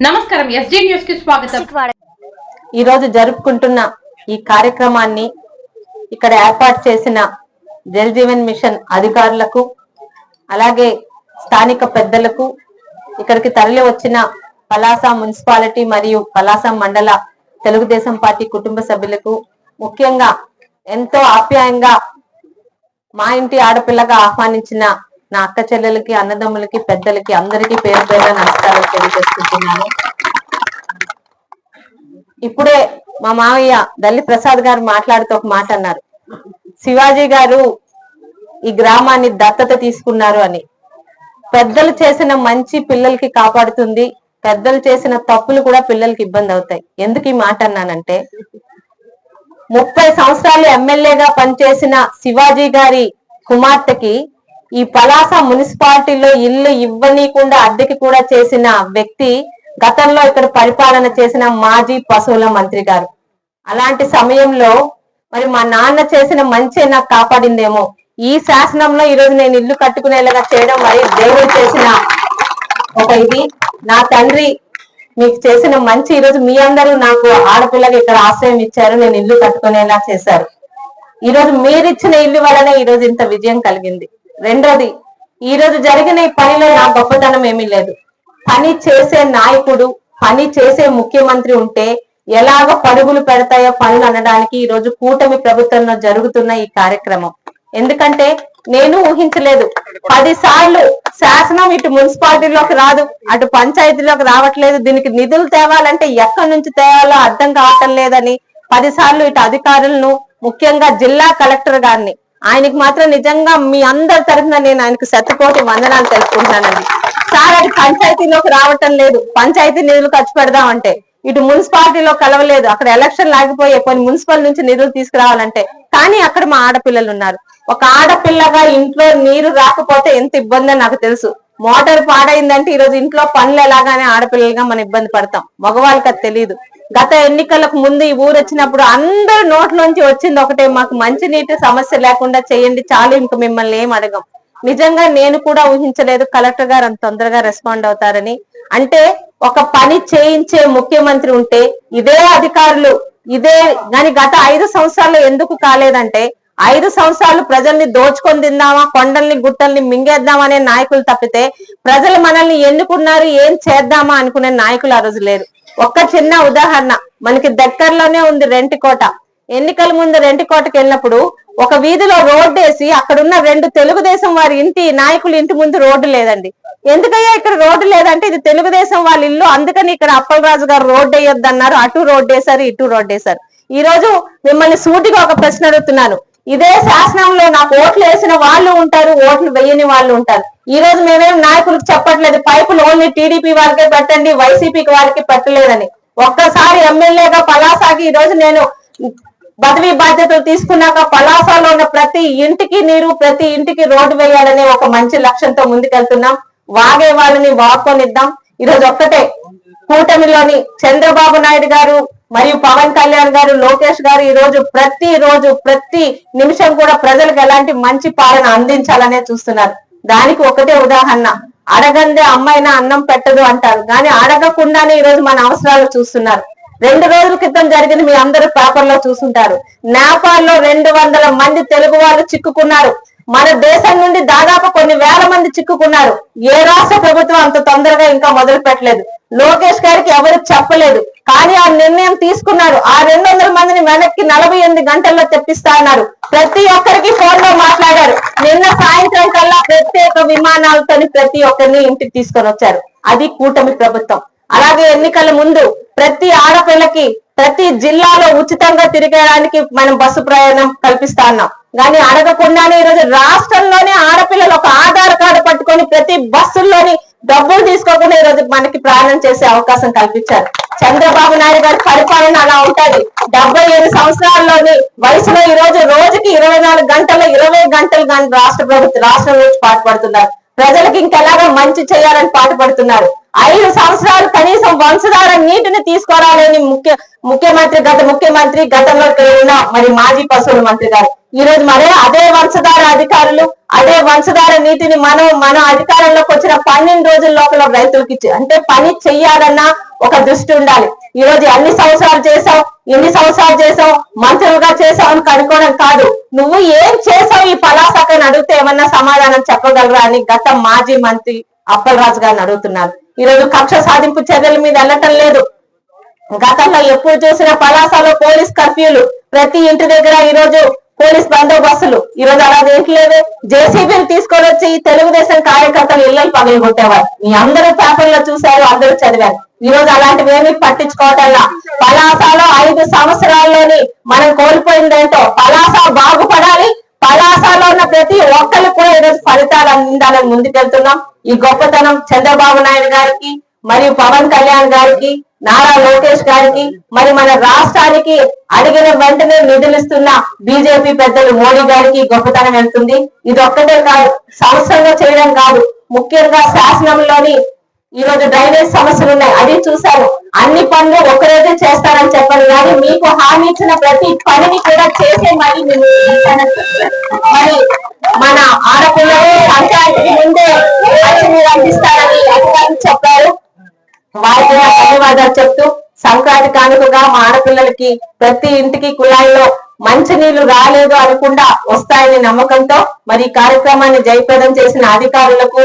నమస్కారం ఎస్డి న్యూస్కి స్వాగతం. ఈ రోజు జరుపుకుంటున్న ఈ కార్యక్రమాన్ని ఇక్కడ ఏర్పాటు చేసిన జల్ జీవన్ మిషన్ అధికారులకు అలాగే స్థానిక పెద్దలకు ఇక్కడికి తరలి వచ్చిన పలాస మున్సిపాలిటీ మరియు పలాస మండల తెలుగుదేశం పార్టీ కుటుంబ సభ్యులకు ముఖ్యంగా ఎంతో ఆప్యాయంగా మా ఇంటి ఆడపిల్లగా ఆహ్వానించిన నా అక్క చెల్లెలకి అన్నదమ్ములకి పెద్దలకి అందరికీ పేరు పేరు నమస్కారాలు తెలియజేసుకుంటున్నాను ఇప్పుడే మా మావయ్య దల్లి ప్రసాద్ గారు మాట్లాడుతూ ఒక మాట అన్నారు. శివాజీ గారు ఈ గ్రామాన్ని దత్తత తీసుకున్నారు అని. పెద్దలు చేసిన మంచి పిల్లలకి కాపాడుతుంది పెద్దలు చేసిన తప్పులు కూడా పిల్లలకి ఇబ్బంది అవుతాయి. ఎందుకు ఈ మాట అన్నానంటే ముప్పై సంవత్సరాలు ఎమ్మెల్యేగా పనిచేసిన శివాజీ గారి కుమార్తెకి ఈ పలాస మున్సిపాలిటీలో ఇల్లు ఇవ్వనీయకుండా అద్దెకి కూడా చేసిన వ్యక్తి గతంలో ఇక్కడ పరిపాలన చేసిన మాజీ పశువుల మంత్రి గారు. అలాంటి సమయంలో మరి మా నాన్న చేసిన మంచి నాకు కాపాడిందేమో. ఈ శాసనంలో ఈ రోజు నేను ఇల్లు కట్టుకునేలాగా చేయడం మరి దేవుడు చేసిన ఒక ఇది. నా తండ్రి మీకు చేసిన మంచి ఈ రోజు మీ అందరూ నాకు ఆడపిల్లకి ఇక్కడ ఆశ్రయం ఇచ్చారు నేను ఇల్లు కట్టుకునేలా చేశారు. ఈ రోజు మీరిచ్చిన ఇల్లు వలన ఈ రోజు ఇంత విజయం కలిగింది. రెండోది ఈ రోజు జరిగిన ఈ పనిలో నా గొప్పతనం ఏమీ లేదు. పని చేసే నాయకుడు పని చేసే ముఖ్యమంత్రి ఉంటే ఎలాగ పరుగులు పెడతాయో పనులు అనడానికి ఈ రోజు కూటమి ప్రభుత్వంలో జరుగుతున్న ఈ కార్యక్రమం. ఎందుకంటే నేను ఊహించలేదు. పది సార్లు శాసనం ఇటు మున్సిపాలిటీలోకి రాదు అటు పంచాయతీలోకి రావట్లేదు. దీనికి నిధులు తేవాలంటే ఎక్కడి నుంచి తేవాలో అర్థం కావటం లేదని పది సార్లు ఇటు అధికారులను ముఖ్యంగా జిల్లా కలెక్టర్ గారిని ఆయనకి మాత్రం నిజంగా మీ అందరి తరఫున నేను ఆయనకు శతకోటి వందనాలు తెలుసుకుంటానండి సార్ అది పంచాయతీలోకి రావటం లేదు. పంచాయతీ నిధులు ఖర్చు పెడదామంటే. ఇటు మున్సిపాలిటీలో కలవలేదు. అక్కడ ఎలక్షన్ లాగిపోయే కొన్ని మున్సిపల్ నుంచి నిధులు తీసుకురావాలంటే. కానీ అక్కడ మా ఆడపిల్లలు ఉన్నారు. ఒక ఆడపిల్లగా ఇంట్లో నీరు రాకపోతే ఎంత ఇబ్బందో నాకు తెలుసు. మోటార్ పాడైందంటే ఈ రోజు ఇంట్లో పనులు ఎలాగానే ఆడపిల్లలుగా మనం ఇబ్బంది పడతాం. మగవాళ్ళకి అది తెలియదు గత ఎన్నికలకు ముందు ఈ ఊరు వచ్చినప్పుడు అందరు నోట్లోంచి వచ్చింది ఒకటే మాకు మంచినీటి సమస్య లేకుండా చేయండి చాలు ఇంక మిమ్మల్ని ఏం అడగం. నిజంగా నేను కూడా ఊహించలేదు కలెక్టర్ గారు అంత తొందరగా రెస్పాండ్ అవుతారని. అంటే ఒక పని చేయించే ముఖ్యమంత్రి ఉంటే ఇదే అధికారులు ఇదే కానీ గత ఐదు సంవత్సరాల్లో ఎందుకు కాలేదంటే ఐదు సంవత్సరాలు ప్రజల్ని దోచుకొని తిందామా కొండల్ని గుట్టల్ని మింగేద్దామనే నాయకులు తప్పితే ప్రజలు మనల్ని ఎన్నుకున్నారు ఏం చేద్దామా అనుకునే నాయకులు ఆ రోజు లేరు. ఒక్క చిన్న ఉదాహరణ మనకి దగ్గరలోనే ఉంది రెంటికోట. ఎన్నికల ముందు రెంటికోటకి వెళ్ళినప్పుడు ఒక వీధిలో రోడ్డు వేసి అక్కడున్న రెండు తెలుగుదేశం వారి ఇంటి నాయకులు ఇంటి ముందు రోడ్డు లేదండి. ఎందుకయ్యా ఇక్కడ రోడ్డు లేదంటే ఇది తెలుగుదేశం వాళ్ళ ఇల్లు అందుకని ఇక్కడ అప్పలరాజు గారు రోడ్డు వేయొద్దన్నారు అటు రోడ్డు వేశారు ఇటు రోడ్డు వేశారు ఈ రోజు మిమ్మల్ని సూటిగా ఒక ప్రశ్న అడుగుతున్నాను. ఇదే శాసనంలో నాకు ఓట్లు వేసిన వాళ్ళు ఉంటారు ఓట్లు వేయని వాళ్ళు ఉంటారు. ఈ రోజు మేమేం నాయకులకు చెప్పట్లేదు పైపులు ఓన్లీ టీడీపీ వారికే పెట్టండి వైసీపీకి వారికి పెట్టలేదని. ఒక్కసారి ఎమ్మెల్యేగా పలాసాకి ఈ రోజు నేను పదవి బాధ్యతలు తీసుకున్నాక పలాసాలో ఉన్న ప్రతి ఇంటికి నీరు ప్రతి ఇంటికి రోడ్డు వేయాలనే ఒక మంచి లక్ష్యంతో ముందుకెళ్తున్నాం. వాగే వాళ్ళని వాక్కొనిద్దాం ఈరోజు ఒక్కటే. కూటమిలోని చంద్రబాబు నాయుడు గారు మరియు పవన్ కళ్యాణ్ గారు లోకేష్ గారు ఈ రోజు ప్రతి రోజు ప్రతి నిమిషం కూడా ప్రజలకు ఎలాంటి మంచి పాలన అందించాలనే చూస్తున్నారు. దానికి ఒకటే ఉదాహరణ. అడగందే అమ్మాయినా అన్నం పెట్టదు అంటారు. కానీ అడగకుండానే ఈ రోజు మన అవసరాలు చూస్తున్నారు. రెండు రోజుల క్రితం జరిగింది మీ అందరూ పేపర్లో చూసుంటారు. నేపాల్లో రెండు వందల మంది తెలుగు వాళ్ళు చిక్కుకున్నారు. మన దేశం నుండి దాదాపు కొన్ని వేల మంది చిక్కుకున్నారు. ఏ రాష్ట్ర ప్రభుత్వం అంత తొందరగా ఇంకా మొదలు పెట్టలేదు. లోకేష్ గారికి ఎవరు చెప్పలేదు. కానీ ఆ నిర్ణయం తీసుకున్నారు. ఆ రెండు వందల మందిని వెనక్కి నలభై ఎనిమిది గంటల్లో తెప్పిస్తా అన్నారు. ప్రతి ఒక్కరికి ఫోన్లో మాట్లాడారు. నిన్న సాయంత్రం కల్లా ప్రత్యేక విమానాలతో ప్రతి ఒక్కరిని ఇంటికి తీసుకొని వచ్చారు. అది కూటమి ప్రభుత్వం. అలాగే ఎన్నికల ముందు ప్రతి ఆడపిల్లకి ప్రతి జిల్లాలో ఉచితంగా తిరిగేయడానికి మనం బస్సు ప్రయాణం కల్పిస్తా ఉన్నాం కానీ అడగకుండానే ఈరోజు రాష్ట్రంలోనే ఆడపిల్లలు ఒక ఆధార్ కార్డు పట్టుకొని ప్రతి బస్సుల్లోని డబ్బులు తీసుకోకుండా ఈరోజు మనకి ప్రయాణం చేసే అవకాశం కల్పించారు. చంద్రబాబు నాయుడు గారి పరిపాలన అలా ఉంటది. డెబ్బై ఏడు సంవత్సరాల్లోని వయసులో ఈ రోజు రోజుకి ఇరవై నాలుగు గంటల ఇరవై గంటలు కానీ రాష్ట్ర ప్రభుత్వం రాష్ట్రం నుంచి పాటుపడుతున్నారు ప్రజలకు ఇంకెలాగా మంచి చేయాలని పాటుపడుతున్నారు ఐదు సంవత్సరాలు కనీసం వంశధార నీటిని తీసుకురాలని ముఖ్య ముఖ్యమంత్రి గత ముఖ్యమంత్రి గతంలో ఉన్న మరి మాజీ పశువుల మంత్రి గారు. ఈ రోజు మరే అదే వంశధార అధికారులు అదే వంశధార నీటిని మనం మన అధికారంలోకి వచ్చిన పన్నెండు రోజుల లోపల రైతులకు ఇచ్చి అంటే పని చెయ్యాలన్నా ఒక దృష్టి ఉండాలి. ఈ రోజు ఎన్ని సంవత్సరాలు చేసావు ఎన్ని సంవత్సరాలు చేసావు మంత్రులుగా చేసావు అని కనుక్కోవడం కాదు. నువ్వు ఏం చేసావు ఈ పలాసకని అడిగితే ఏమన్నా సమాధానం చెప్పగలరా అని గత మాజీ మంత్రి అప్పలరాజు గారిని అడుగుతున్నారు. ఈ రోజు కక్ష సాధింపు చర్యల మీద వెళ్ళటం లేదు. గతంలో ఎప్పుడు చూసిన పలాసలో పోలీస్ కర్ఫ్యూలు. ప్రతి ఇంటి దగ్గర ఈ రోజు పోలీస్ బందోబస్తులు. ఈ రోజు అలా దేంట్లేదు జేసీబీని తీసుకొని వచ్చి తెలుగుదేశం కార్యకర్తలు ఇళ్ళని పగలు మీ అందరూ పేపర్లో చూశారు అందరూ చదివారు. ఈ రోజు అలాంటివి ఏమి పట్టించుకోవటంలా. పలాసలో ఐదు సంవత్సరాల్లోని మనం కోల్పోయిందేంటో పలాస బాగుపడాలి. పలాసలో ఉన్న ప్రతి ఒక్కరికి కూడా ఈరోజు ఫలితాలు అందిందాలని ముందుకెళ్తున్నాం. ఈ గొప్పతనం చంద్రబాబు నాయుడు గారికి మరియు పవన్ కళ్యాణ్ గారికి నారా లోకేష్ గారికి మరి మన రాష్ట్రానికి అడిగిన వెంటనే నిధులిస్తున్న బీజేపీ పెద్దలు మోడీ గారికి గొప్పతనం వెళ్తుంది ఇది ఒక్కటే కాదు సంవత్సరంలో చేయడం కాదు. ముఖ్యంగా శాసనంలోని ఈ రోజు డ్రైనేజ్ సమస్యలు ఉన్నాయి. అది చూశాను. అన్ని పనులు ఒకరోజే చేస్తారని చెప్పారు కానీ మీకు హామీ ఇచ్చిన ప్రతి పనిని కూడా చేసే మరి మరి మన ఆడపిల్లలు సంక్రాంతికి ముందే మీరు అందిస్తారని అధికారులు చెప్పారు. వారికి ధన్యవాదాలు చెప్తూ సంక్రాంతి కానుకగా మా ఆడపిల్లలకి ప్రతి ఇంటికి కుళాయిలో మంచినీళ్ళు రాలేదు అనకుండా వస్తాయనే నమ్మకంతో మరి కార్యక్రమాన్ని జయప్రదం చేసిన అధికారులకు